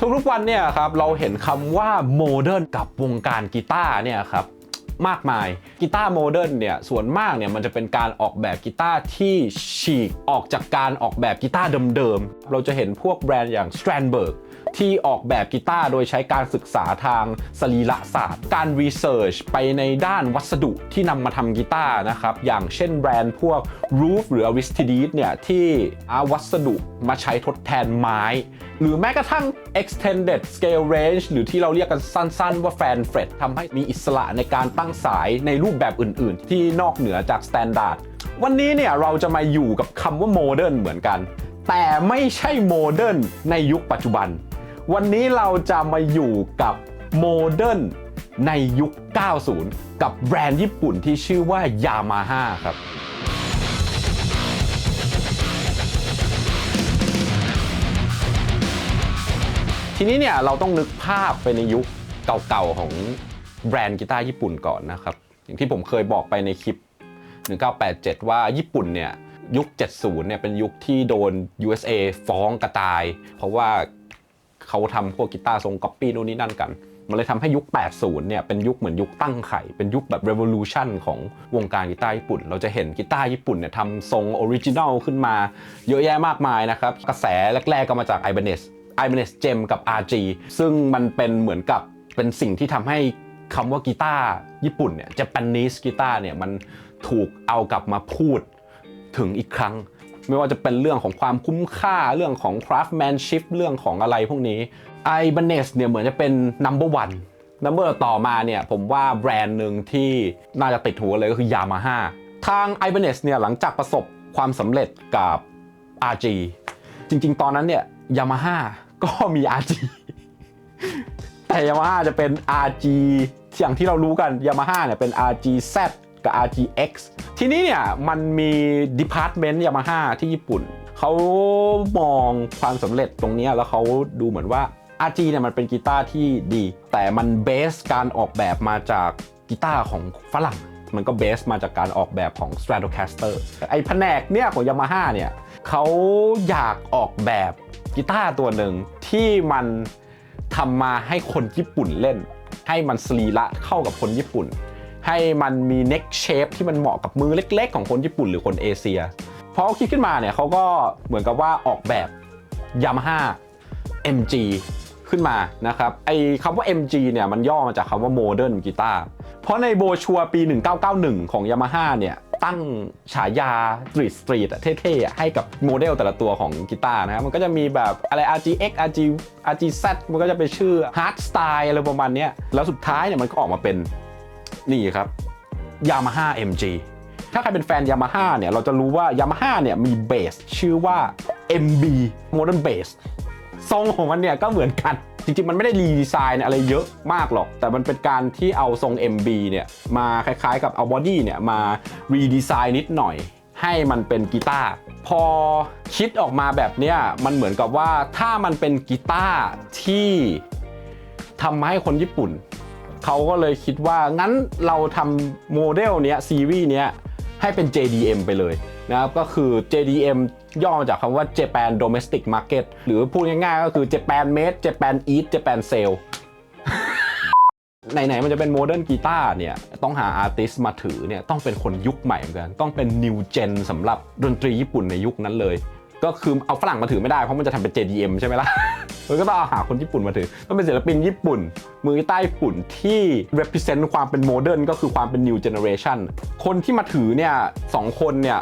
ทุกๆวันเนี่ยครับเราเห็นคำว่าโมเดิร์นกับวงการกีตาร์เนี่ยครับมากมายกีตาร์โมเดิร์นเนี่ยส่วนมากเนี่ยมันจะเป็นการออกแบบกีตาร์ที่ฉีกออกจากการออกแบบกีตาร์เดิมๆ เราจะเห็นพวกแบรนด์อย่าง Strandberg ที่ออกแบบกีตาร์โดยใช้การศึกษาทางสรีระศาสตร์ การรีเสิร์ชไปในด้านวัสดุที่นำมาทำกีตาร์นะครับ อย่างเช่นแบรนด์พวก Roof หรือ Aristides เนี่ย ที่เอาวัสดุมาใช้ทดแทนไม้ หรือแม้กระทั่ง extended scale range หรือที่เราเรียกกันสั้นๆว่า fan fret ทำให้มีอิสระในการตั้งสายในรูปแบบอื่นๆ ที่นอกเหนือจาก standard วันนี้เนี่ยเราจะมาอยู่กับคำว่า modern เหมือนกัน แต่ไม่ใช่ modern ในยุคปัจจุบัน วันนี้เราจะมาอยู่กับโมเดิร์นในยุค 90 กับแบรนด์ญี่ปุ่นที่ชื่อว่า Yamaha ครับทีนี้เนี่ยเราต้องนึกภาพไปในยุคเก่าๆของแบรนด์กีตาร์ญี่ปุ่นก่อนนะครับ อย่างที่ผมเคยบอกไปในคลิป 1987 ว่าญี่ปุ่นเนี่ยยุค 70 เนี่ยเป็นยุคที่โดน USA ฟ้องกระตาย เพราะว่า เขาทำพวกกีตาร์ทรงก๊อปปี้นู่นนี่นั่นกัน มันเลยทำให้ยุค 80 เนี่ยเป็นยุคเหมือนยุคตั้งไข่ เป็นยุคแบบ revolution ของวงการกีตาร์ญี่ปุ่น เราจะเห็นกีตาร์ญี่ปุ่นเนี่ยทำทรงออริจินัลขึ้นมาเยอะแยะมากมายนะครับ กระแสแรกๆก็มาจาก Ibanez Ibanez Gem กับ RG ซึ่งมันเป็นเหมือนกับเป็นสิ่งที่ทำให้คำว่ากีตาร์ญี่ปุ่นเนี่ย Japanese กีตาร์เนี่ยมันถูกเอากลับมาพูดถึงอีกครั้ง ไม่ว่าจะเป็นเรื่องของความคุ้มค่าเรื่องของ craftsmanship เรื่องของอะไรพวกนี้ Ibanez เนี่ยเหมือนจะเป็น number one number ต่อมาเนี่ยผมว่าแบรนด์หนึ่งที่น่าจะติดหัวเลยก็คือ Yamaha ทาง Ibanez เนี่ยหลังจากประสบความสำเร็จกับ RG จริงๆ ตอนนั้นเนี่ย Yamaha ก็มี RG แต่ Yamaha จะเป็น RG อย่างที่เรารู้กัน Yamaha เนี่ยเป็น RGZ กับ RGX ทีนี้เนี่ยมันมี Department Yamaha ที่ญี่ปุ่น เขามองความสำเร็จตรงนี้แล้วเขาดูเหมือนว่า RG เนี่ยมันเป็นกีตาร์ที่ดี แต่มันเบสการออกแบบมาจากกีตาร์ของฝรั่ง มันก็เบสมาจากการออกแบบของ Stratocaster ไอ้แผนกเนี่ยของ Yamaha เนี่ยเขาอยากออกแบบกีตาร์ตัวหนึ่งที่มันทำมาให้คนญี่ปุ่นเล่น ให้มันสรีระเข้ากับคนญี่ปุ่น ให้มันมี neck shape ที่มันเหมาะกับมือเล็ก ๆ ของคนญี่ปุ่นหรือคนเอเชียพอเขาคิดขึ้นมาเนี่ยเขาก็เหมือนกับว่าออกแบบ Yamaha MG ขึ้นมานะครับไอ้คำว่า MG เนี่ยมันย่อมาจากคำว่า Modern Guitar เพราะในโบชัวปี 1991 ของ Yamaha เนี่ยตั้งฉายา Street Street เท่ๆ ให้กับโมเดลแต่ละตัวของกีตาร์นะครับมันก็จะมีแบบอะไร RGX RG RGZ มันก็จะเป็นชื่อ Hard Style อะไรประมาณนี้แล้วสุดท้ายเนี่ยมันก็ออกมาเป็น นี่ครับ Yamaha MG ถ้าใครเป็นแฟน Yamaha เนี่ย เราจะรู้ว่า Yamaha เนี่ยมีเบสชื่อว่า MB Modern Bass ทรงของมันเนี่ยก็เหมือนกัน จริงๆ มันไม่ได้รีดีไซน์อะไรเยอะมากหรอก แต่มันเป็นการที่เอาทรง MB เนี่ย มาคล้ายๆกับเอาบอดี้เนี่ยมารีดีไซน์นิดหน่อย ให้มันเป็นกีตาร์พอคิดออกมาแบบเนี้ยมันเหมือนกับว่าถ้ามันเป็นกีตาร์ที่ทำมาให้คนญี่ปุ่น เขาก็เลยคิดว่างั้นเราทำโมเดลเนี้ยซีรีส์เนี้ยให้เป็น JDM ไปเลยนะครับก็คือ JDM ย่อมาจากคำว่า Japan Domestic Market หรือพูดง่ายๆก็คือ Japan Made Japan Eat Japan Sell ไหนๆมันจะเป็นโมเดิร์นกีตาร์เนี่ยต้องหาอาร์ติสมาถือเนี่ยต้องเป็นคนยุคใหม่เหมือนกัน ต้องเป็นนิวเจนสำหรับดนตรีญี่ปุ่นในยุคนั้นเลย ก็คือเอาฝรั่งมาถือไม่ได้เพราะมันจะทำเป็น JDM ใช่ไหมล่ะ มันก็ต้องเอาหาคนญี่ปุ่นมาถือต้องเป็นศิลปินญี่ปุ่น มือกีตาร์ญี่ปุ่นที่ represent ความเป็นโมเดิร์นก็คือความเป็น new generation คนที่มาถือเนี่ยสองคนเนี่ย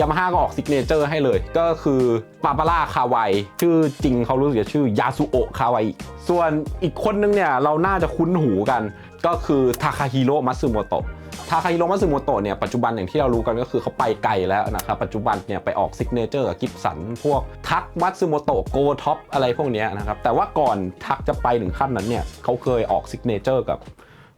ยามาฮ่าก็ออกซิกเนเจอร์ให้เลย ก็คือปาปาร่าคาวายชื่อจริงเขารู้สึกจะชื่อยาสุโอะคาวายส่วนอีกคนนึงเนี่ยเราน่าจะคุ้นหูกัน ก็คือทาคาฮิโร่มัตสึโมโตะ ทาคาฮิโรมัตสึโมโตะเนี่ยปัจจุบันอย่างที่เรารู้กันก็คือเขาไปไกลแล้วนะครับ ปัจจุบันเนี่ยไปออกซิกเนเจอร์กับกิฟสัน พวกทักมัตสึโมโตะโกท็อปอะไรพวกนี้นะครับ แต่ว่าก่อนทักจะไปถึงขั้นนั้นเนี่ยเขาเคยออกซิกเนเจอร์กับ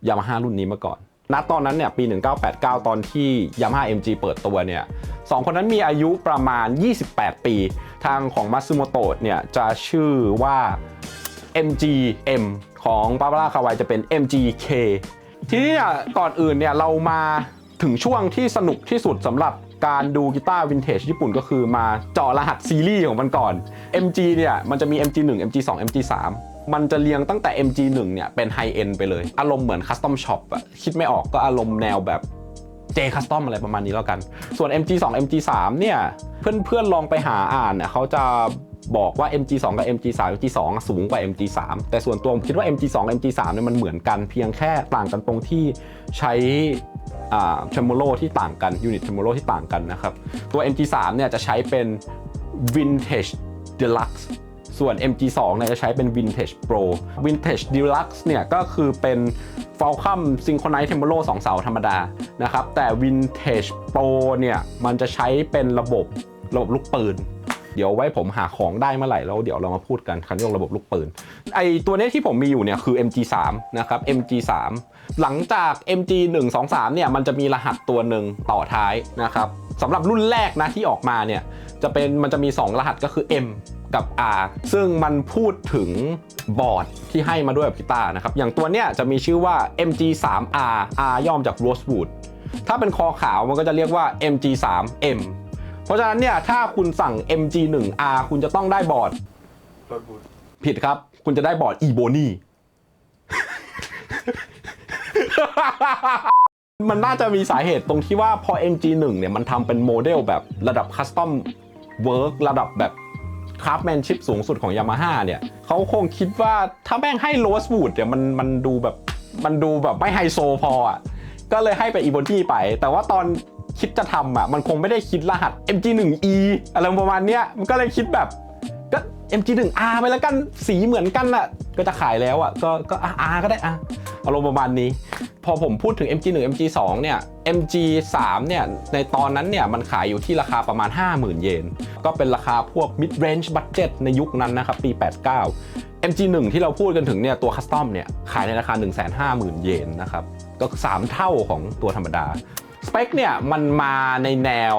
ยามาฮ่ารุ่นนี้มาก่อนณตอนนั้นเนี่ยปี 1989 ตอนที่ Yamaha MG เปิดตัวเนี่ยสองคนนั้นมีอายุประมาณ 28 ปี ทางของมัตสึโมโตะเนี่ยจะชื่อว่า MGM ของปาปาร่าคาวายจะเป็น MGK ทีนี้เนี่ยก่อนอื่นเนี่ยเรามาถึงช่วงที่สนุกที่สุดสำหรับการดูกีตาร์วินเทจญี่ปุ่นก็คือมาเจาะรหัสซีรีส์ของมันก่อน MG เนี่ยมันจะมี MG 1 MG 2 MG 3 มันจะเรียงตั้งแต่ MG1 เนี่ยเป็นไฮเอ็นไปเลย อารมณ์เหมือนคัสตอมช็อปอะคิดไม่ออกก็อารมณ์แนวแบบ J Custom อะไรประมาณนี้แล้วกัน ส่วน MG2 MG3 เนี่ย เพื่อนๆลองไปหาอ่านเนี่ยเขาจะ บอกว่า MG2 กับ MG3 MG2 สูงกว่า MG3 แต่ส่วนตัวผมคิดว่า MG2 MG3 เนี่ยมันเหมือนกันเพียงแค่ต่างกันตรงที่ใช้เทมโมโลที่ต่างกันยูนิตเทมโมโลที่ต่างกันนะครับ ตัว MG3 เนี่ยจะใช้เป็น Vintage Deluxe ส่วน MG2 เนี่ยจะใช้เป็น Vintage Pro Vintage Deluxe เนี่ยก็คือเป็น Falcom Synchronize Tremolo 2 เสาธรรมดานะครับ แต่ Vintage Pro เนี่ยมันจะใช้เป็นระบบระบบลูกปืน ดี๋ยวไว้ผมหาของได้เมื่อไหร่แล้วเดี๋ยวเรามาพูดกันคันเรื่องระบบลูกปืนไอตัวนี้ที่ผมมีอยู่เนี่ยคือ MG3 นะครับ MG3 หลังจาก MG123 เนี่ยมันจะมีรหัสตัวหนึ่งต่อท้ายนะครับสำหรับรุ่นแรกนะที่ออกมาเนี่ยจะเป็นมันจะมี 2 รหัสก็คือ M กับ R ซึ่งมันพูดถึงบอร์ดที่ให้มาด้วยกับกีตาร์นะครับ อย่างตัวเนี้ยจะมีชื่อว่า MG3R R ย่อมจาก Rosewood ถ้าเป็นคอขาวมันก็จะเรียกว่า MG3M เพราะฉะนั้นเนี่ยถ้าคุณสั่ง MG1R คุณจะต้องได้บอร์ดรถบูทผิดครับ คุณจะได้บอร์ด e b o n y มันน่าจะมีสาเหตุตรงที่ว่าพอ MG1 เนี่ยมันทำเป็นโมเดลแบบระดับคัสตอมเวิร์กระดับแบบคราฟแมนชิพสูงสุดของ Yamaha เนี่ยเขาคงคิดว่าถ้าแม่งให้โรส w ูดเนี่ยมันมันดูแบบมันดูแบบไม่ไฮโซพออะก็เลยให้ไป e b o n y ไป แต่ว่าตอน คิดจะทำอะมันคงไม่ได้คิดรหัส MG1E อะไรประมาณเนี้ยมันก็เลยคิดแบบก็ MG1R ไปแล้วกันสีเหมือนกันน่ะก็จะขายแล้วอะก็ก็อะ R ก็ได้อะอารมณ์ประมาณนี้ พอผมพูดถึง MG1 MG2 เนี่ย MG3 เนี่ยในตอนนั้นเนี่ยมันขายอยู่ที่ราคาประมาณ 50,000 เยน ก็เป็นราคาพวก mid range budget ในยุคนั้นนะครับ ปี 89 MG1 ที่เราพูดกันถึงเนี่ยตัวคัสตอมเนี่ยขายในราคา 150,000 เยนนะครับก็ 3 เท่าของตัวธรรมดา สเปคเนี่ยมันมาในแนว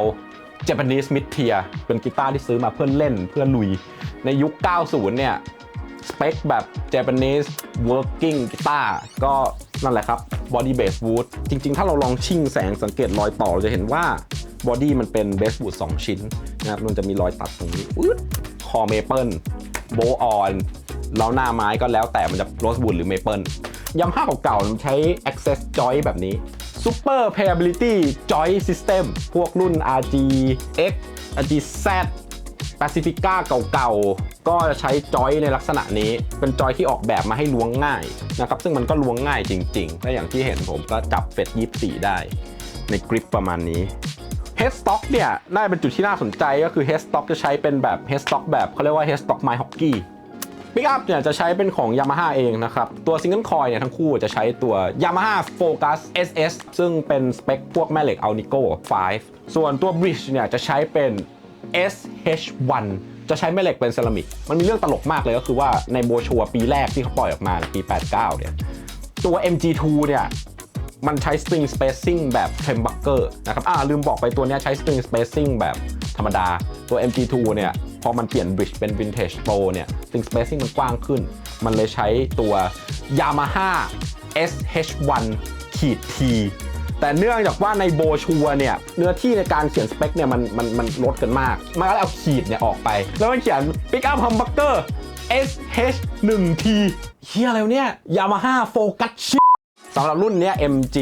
Japanese mid tier เป็นกีตาร์ที่ซื้อมาเพื่อเล่นเพื่อลุย ในยุค 90 เนี่ย สเปคแบบ Japanese working กีตาร์ก็นั่นแหละครับ body bass wood จริง ๆ ถ้าเราลองชิ่งแสงสังเกตรอยต่อเราจะเห็นว่า body มันเป็น bass wood 2ชิ้นนะครับมันจะมีรอยตัดตรงนี้อุ๊ดคอเมเปิลโบออนแล้วหน้าไม้ก็แล้วแต่มันจะ rosewood หรือ maple ยำห้าเก่าๆมันใช้ access joint แบบนี้ super playability joint system พวกรุ่น RG X RG Z Pacifica เก่าๆ ก็จะใช้จอยในลักษณะนี้ เป็นจอยที่ออกแบบมาให้ล้วงง่ายนะครับ ซึ่งมันก็ล้วงง่ายจริงๆ และอย่างที่เห็นผมก็จับเฟดยีบสีได้ ในกริปประมาณนี้ Headstock เนี่ย น่าเป็นจุดที่น่าสนใจก็คือ Headstock จะใช้เป็นแบบ Headstock แบบเขาเรียกว่า Headstock ไม้ฮอกกี้ ปิกอัพเนี่ยจะใช้เป็นของ Yamaha เองนะครับ ตัวซิงเกิลคอยเนี่ยทั้งคู่จะใช้ตัว Yamaha Focus SS ซึ่งเป็นสเปคพวกแม่เหล็ก Alnico 5 ส่วนตัว Bridge เนี่ยจะใช้เป็น SH1 จะใช้แม่เหล็กเป็นเซรามิก มันมีเรื่องตลกมากเลยก็คือว่าในโบชัวปีแรกที่เขาปล่อยออกมาปี 89 เนี่ย ตัว MG2 เนี่ยมันใช้ string spacing แบบ humbucker นะครับ อ่าลืมบอกไปตัวเนี้ยใช้ string spacing แบบธรรมดา ตัว MG2 เนี่ย พอมันเปลี่ยน bridge เป็น vintage pro เนี่ย string spacing มันกว้างขึ้น มันเลยใช้ตัว Yamaha SH1 ขีด T แต่เนื่องจากว่าในโบชัวเนี่ยเนื้อที่ในการเขียนสเปคเนี่ยมันมันมันลดกันมาก มันก็เลยเอาขีดเนี่ยออกไป แล้วมันเขียน pick up humbucker SH1T เฮียอะไรเนี่ย Yamaha Focus สำหรับรุ่นเนี้ย MG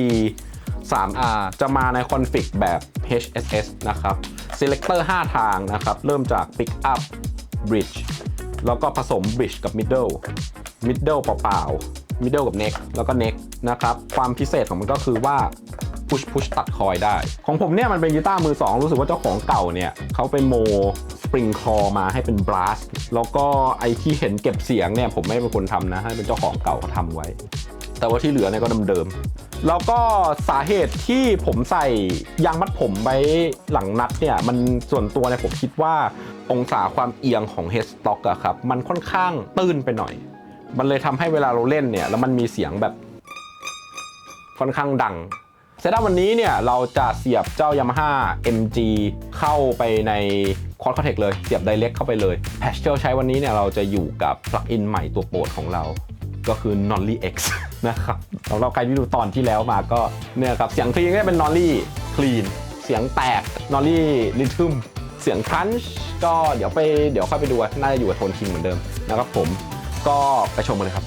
3R จะมาในคอนฟิกแบบ HSS นะครับ Selector 5 ทางนะครับ เริ่มจาก Pick up Bridge แล้วก็ผสม Bridge กับ Middle Middle เปล่าๆ Middle กับ Neck แล้วก็ Neck นะครับ ความพิเศษของมันก็คือว่า push push ตัดคอยได้ ของผมเนี่ยมันเป็นกีตาร์มือ 2 รู้สึกว่าเจ้าของเก่าเนี่ยเขาไปโมสปริงคอมาให้เป็นบลัสแล้วก็ไอที่เห็นเก็บเสียงเนี่ยผมไม่เป็นคนทำนะ ให้เป็นเจ้าของเก่าเขาทำไว้ แต่ว่าที่เหลือเนี่ยก็เดิมๆ แล้วก็สาเหตุที่ผมใส่ยางมัดผมไว้หลังนัดเนี่ย มันส่วนตัวเนี่ยผมคิดว่าองศาความเอียงของ headstock อะครับ มันค่อนข้างตื้นไปหน่อย มันเลยทำให้เวลาเราเล่นเนี่ย แล้วมันมีเสียงแบบค่อนข้างดังเซตอัพวันนี้เนี่ย เราจะเสียบเจ้า Yamaha MG เข้าไปในคอร์ดคอเทคเลยเสียบ direct เข้าไปเลยแพชเชลใช้วันนี้เนี่ย เราจะอยู่กับปลั๊กอินใหม่ตัวโปรดของเรา ก็คือ Nolly X นะครับสำหรับใครที่ดูตอนที่แล้วมาก็เนี่ยครับเสียงคลีนก็จะเป็นนอรี่คลีนเสียงแตกนอรี่ลิทึมเสียงครันช์ก็เดี๋ยวไปเดี๋ยวค่อยไปดูน่าจะอยู่กับโทนคิงเหมือนเดิมนะครับผมก็ไปชมกันเลยครับ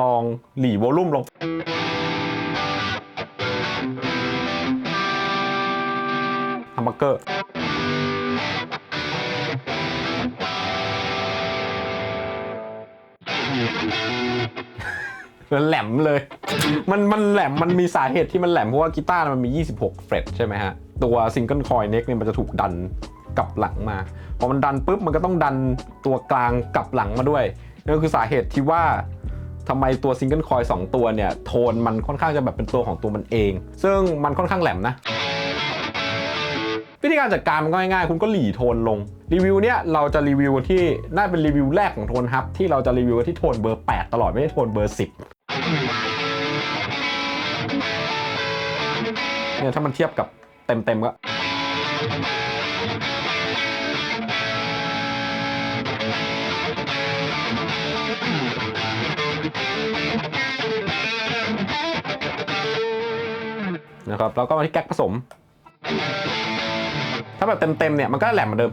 ลองหลีวอลลุ่มลงฮัมเบอร์เกอร์มันแหลมเลย มันมันแหลม มันมีสาเหตุที่มันแหลม เพราะว่ากีตาร์มันมี 26 เฟรตใช่ไหมฮะ ตัวซิงเกิลคอยเน็กเนี่ยมันจะถูกดันกลับหลังมา พอมันดันปุ๊บ มันก็ต้องดันตัวกลางกลับหลังมาด้วยนั่นก็คือสาเหตุที่ว่า ทำไมตัวซิงเกิลคอย2ตัวเนี่ย โทนมันค่อนข้างจะแบบเป็นตัวของตัวมันเอง ซึ่งมันค่อนข้างแหลมนะวิธีการจัดการมันก็ง่ายๆ คุณก็หลีโทนลง รีวิวเนี่ยเราจะรีวิวที่น่าเป็นรีวิวแรกของโทนฮับที่เราจะรีวิวที่โทนเบอร์ 8 ตลอดไม่ใช่โทนเบอร์ 10เนี่ยถ้ามันเทียบกับเต็มๆก็ นะครับแล้วก็มาที่แก๊กผสม ถ้าแบบเต็มๆเนี่ยมันก็แหลมเหมือนเดิม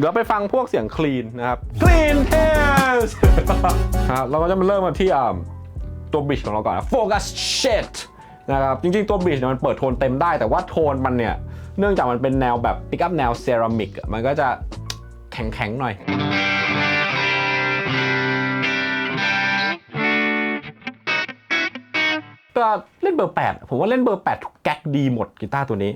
เดี๋ยวไปฟังพวกเสียงคลีนนะครับ Clean Test ครับเราก็จะมาเริ่มกันที่อ่าตัวบริดจ์ของเราก่อนนะ Focus Shit นะครับ จริงๆ ตัวบริดจ์เนี่ยมันเปิดโทนเต็มได้ แต่ว่าโทนมันเนี่ย เนื่องจากมันเป็นแนวแบบปิกอัพแนวเซรามิกอะมันก็จะแข็งๆหน่อยก็เล่นเบอร์ 8 ผมว่าเล่นเบอร์ 8 ทุกแก๊กดีหมดกีตาร์ตัวนี้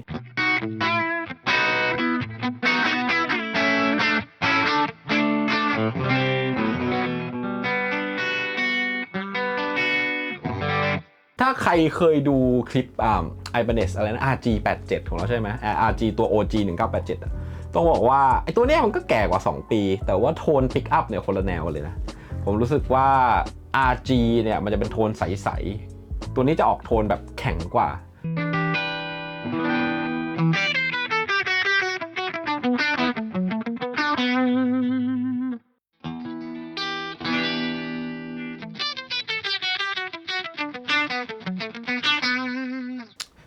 ใครเคยดูคลิปอ่า Ibanez อะไรนะ RG 87 ของเราใช่ไหม RG ตัว OG 1987อะต้องบอกว่าไอตัวเนี้ยมันก็แก่กว่า 2 ปี แต่ว่าโทนปิกอัพเนี่ยคนละแนวเลยนะ ผมรู้สึกว่า RG เนี่ยมันจะเป็นโทนใส ๆ ตัวนี้จะออกโทนแบบแข็งกว่า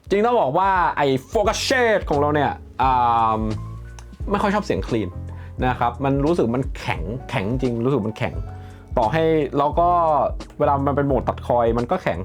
จริงต้องบอกว่าไอ้โฟกัสเชดของเราเนี่ยไม่ค่อยชอบเสียงคลีนนะครับ มันรู้สึกมันแข็งแข็งจริงรู้สึกมันแข็ง ต่อให้เราก็เวลามันเป็นโหมดตัดคอยมันก็แข็ง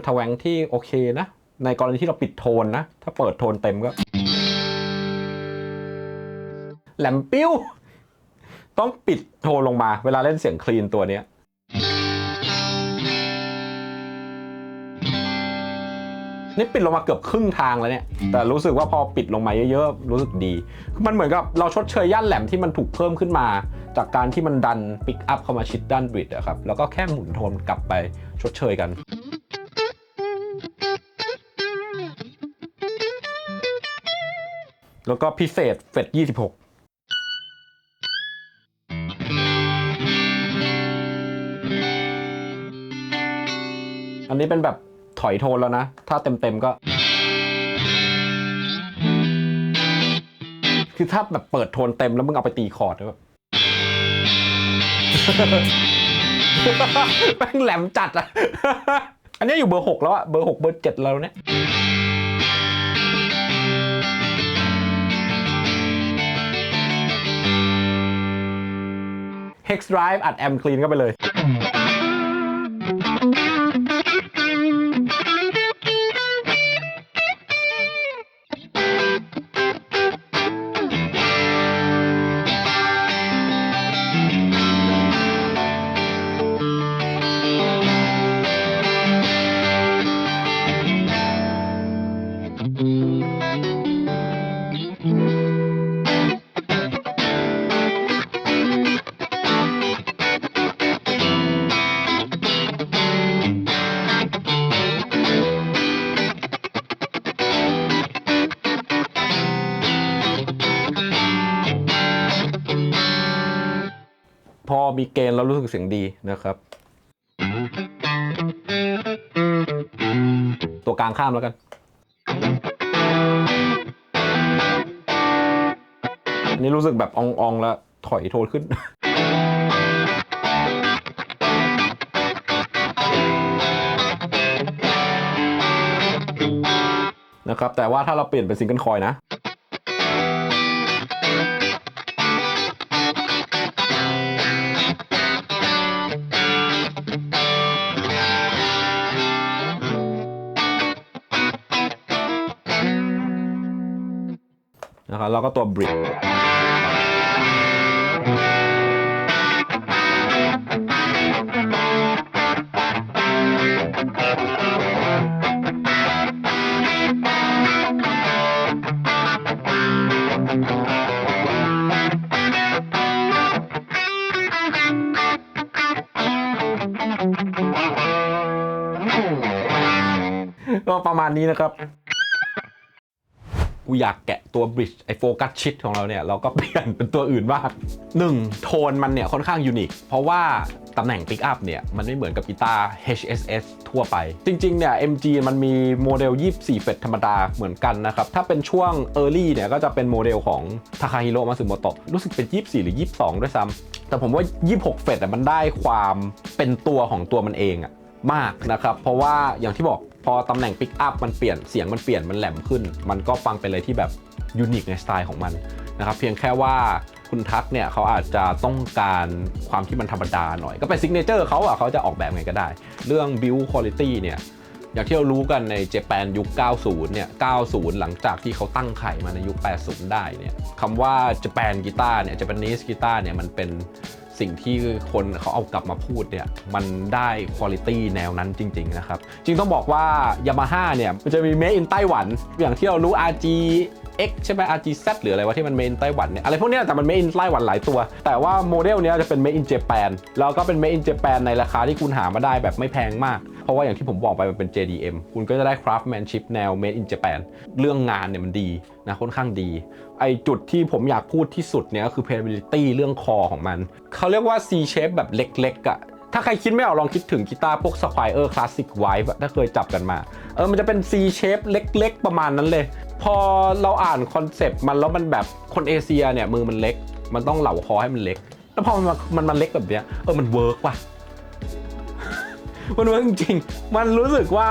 เป็นทแวงที่โอเคนะ ในกรณีที่เราปิดโทนนะ ถ้าเปิดโทนเต็มก็แหลมปิ้ว ต้องปิดโทนลงมา เวลาเล่นเสียงคลีนตัวเนี้ยนี่ปิดลงมาเกือบครึ่งทางแล้วเนี่ย แต่รู้สึกว่าพอปิดลงมาเยอะๆ รู้สึกดี มันเหมือนกับเราชดเชยย่านแหลมที่มันถูกเพิ่มขึ้นมา จากการที่มันดันปิกอัพเข้ามาชิดด้านบิดอะครับ แล้วก็แค่หมุนโทนกลับไปชดเชยกัน แล้วก็พิเศษเฟด26อันนี้เป็นแบบถอยโทนแล้วนะ ถ้าเต็มๆก็ คือถ้าแบบเปิดโทนเต็มแล้วมึงเอาไปตีคอร์ดแบบแม่งแหลมจัดอะ อันนี้อยู่เบอร์หกแล้วอะเบอร์หกเบอร์เจ็ดแล้วเนี่ย Hex Drive อัดแอมคลีนเข้าไปเลย พอมีเกณฑ์แล้วรู้สึกเสียงดีนะครับ ตัวกลางข้ามแล้วกัน อันนี้รู้สึกแบบอองๆแล้วถอยโทนขึ้นนะครับแต่ว่าถ้าเราเปลี่ยนเป็นซิงเกิลคอยนะ นะครั ประมาณนี้นะครับกูอยากแกะตัวบริดจ์ไอโฟกัสชิดของเราเนี่ย เราก็เปลี่ยนเป็นตัวอื่นบ้างหนึ่งโทนมันเนี่ย ค่อนข้างยูนิค เพราะว่าตำแหน่งปิกอัพเนี่ย มันไม่เหมือนกับกีตาร์ HSS ทั่วไป จริง ๆ เนี่ย MG มันมีโมเดล 24 เฟตธรรมดาเหมือนกันนะครับ ถ้าเป็นช่วง Early เนี่ย ก็จะเป็นโมเดลของ Takahiro Matsumoto รู้สึกเป็น 24 หรือ 22 ด้วยซ้ำแต่ผมว่า 26 เฟตมันได้ความเป็นตัวของตัวมันเองอะมากนะครับ เพราะว่าอย่างที่บอก พอตำแหน่งปิกอัพมันเปลี่ยนเสียงมันเปลี่ยนมันแหลมขึ้น มันก็ฟังเป็นอะไรที่แบบยูนิคในสไตล์ของมันนะครับเพียงแค่ว่าคุณทักเนี่ยเขาอาจจะต้องการความที่มันธรรมดาหน่อย ก็เป็นซิกเนเจอร์เขาอะเขาจะออกแบบไงก็ได้ เรื่อง build quality เนี่ยอย่างที่เรารู้กันในเจแปนยุค 90 เนี่ย 90 หลังจากที่เขาตั้งไข่มาในยุค 80 ได้เนี่ยคำว่าเจแปนกีตาร์เนี่ย Japanese กีตาร์เนี่ยมันเป็น สิ่งที่คนเขาเอากลับมาพูดเนี่ยมันได้คุณภาพแนวนั้นจริง ๆ นะครับ จริงต้องบอกว่า Yamaha เนี่ยมันจะมี made in ไต้หวัน อย่างที่เรารู้ RG X ใช่ไหม RGZ หรืออะไรวะที่มัน made in ไต้หวันเนี่ยอะไรพวกนี้แต่มัน made in ไต้หวันหลายตัว แต่ว่าโมเดลเนี้ยจะเป็น made in Japan แล้วก็เป็น made in Japan ในราคาที่คุณหามาได้แบบไม่แพงมาก ราะว่าอย่างที่ผมบอกไปมันเป็น JDM คุณก็จะได้ craftsmanship แนว made in Japan เรื่องงานเนี่ยมันดีนะค่อนข้างดี ไอจุดที่ผมอยากพูดที่สุดเนี่ยก็คือ playability เรื่องคอของมัน เขาเรียกว่า C shape แบบเล็กๆอะถ้าใครคิดไม่ออกลองคิดถึงกีตาร์พวก Squire Classic Vibe อะถ้าเคยจับกันมา เออมันจะเป็น C shape เล็กๆ ประมาณนั้นเลย พอเราอ่านคอนเซปต์มันแล้วมันแบบคนเอเชียเนี่ยมือมันเล็ก มันต้องเหล่าคอให้มันเล็ก แล้วพอมันมามันมันเล็กแบบเนี้ยเออมันเวิร์กว่ะ มันเวิร์กจริง มันรู้สึกว่า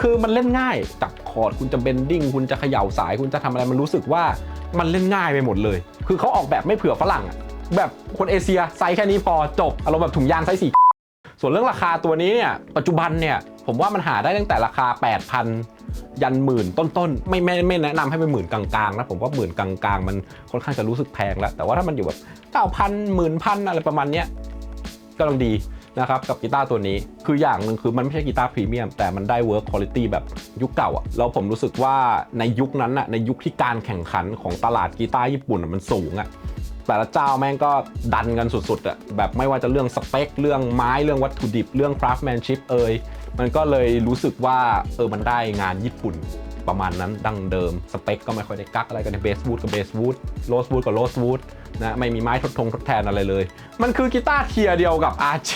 คือมันเล่นง่าย จับคอร์ดคุณจะเบนดิ้ง คุณจะเขย่าสาย คุณจะทำอะไร มันรู้สึกว่ามันเล่นง่ายไปหมดเลย คือเขาออกแบบไม่เผื่อฝรั่งอะแบบคนเอเชียไซส์แค่นี้พอจบ อารมณ์แบบถุงยางไซส์สี่ส่วนเรื่องราคาตัวนี้เนี่ย ปัจจุบันเนี่ย ผมว่ามันหาได้ตั้งแต่ราคา 8,000 ยันหมื่นต้นๆ ไม่ไม่ไม่แนะนำให้เป็นหมื่นกลางๆนะ ผมว่าหมื่นกลางๆ มันค่อนข้างจะรู้สึกแพงแล้ว แต่ว่าถ้ามันอยู่แบบ9,000หมื่นพันอะไรประมาณเนี้ยก็ลังดี นะครับกับกีตาร์ตัวนี้คืออย่างหนึ่งคือมันไม่ใช่กีตาร์พรีเมียมแต่มันได้เวิร์กคุณภาพแบบยุคเก่าอะแล้วผมรู้สึกว่าในยุคนั้นอะในยุคที่การแข่งขันของตลาดกีตาร์ญี่ปุ่นมันสูงอะแต่ละเจ้าแม่งก็ดันกันสุดๆอะแบบไม่ว่าจะเรื่องสเปค เรื่องไม้เรื่องวัตถุดิบเรื่อง craftsmanship เอ่ยมันก็เลยรู้สึกว่าเออมันได้งานญี่ปุ่นประมาณนั้นดั้งเดิมสเปคก็ไม่ค่อยได้กักอะไรกันเบสวูดกับเบสวูดโรสวูดกับโรสวูด นะไม่มีไม้ทดทงทดแทนอะไรเลย มันคือกีตาร์เทียร์เดียวกับ RG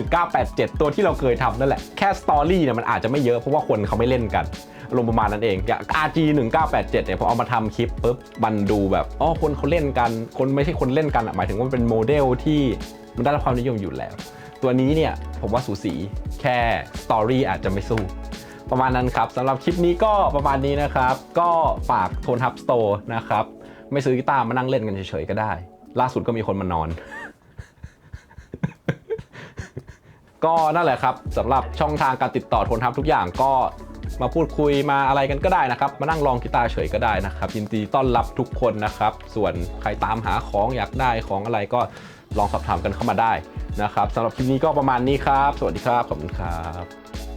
1987 ตัวที่เราเคยทำนั่นแหละ แค่สตอรี่เนี่ยมันอาจจะไม่เยอะเพราะว่าคนเขาไม่เล่นกันอารมณ์ประมาณนั้นเองอย่าง RG 1987เนี่ยพอเอามาทำคลิปปุ๊บมันดูแบบอ๋อคนเขาเล่นกัน คนไม่ใช่คนเล่นกันอะหมายถึงว่าเป็นโมเดลที่มันได้รับความนิยมอยู่แล้ว ตัวนี้เนี่ยผมว่าสูสีแค่สตอรี่อาจจะไม่สู้ประมาณนั้นครับสำหรับคลิปนี้ก็ประมาณนี้นะครับ ก็ฝากโทนทับสโตร์นะครับ ไม่ซื้อกีตาร์มานั่งเล่นกันเฉยๆก็ได้ ล่าสุดก็มีคนมานอน ก็นั่นแหละครับสำหรับช่องทางการติดต่อโทนทับทุกอย่างก็มาพูดคุยมาอะไรกันก็ได้นะครับ มานั่งลองกีตาร์เฉยก็ได้นะครับ ยินดีต้อนรับทุกคนนะครับ ส่วนใครตามหาของอยากได้ของอะไรก็ลองสอบถามกันเข้ามาได้นะครับสำหรับคลิปนี้ก็ประมาณนี้ครับ สวัสดีครับ ขอบคุณครับ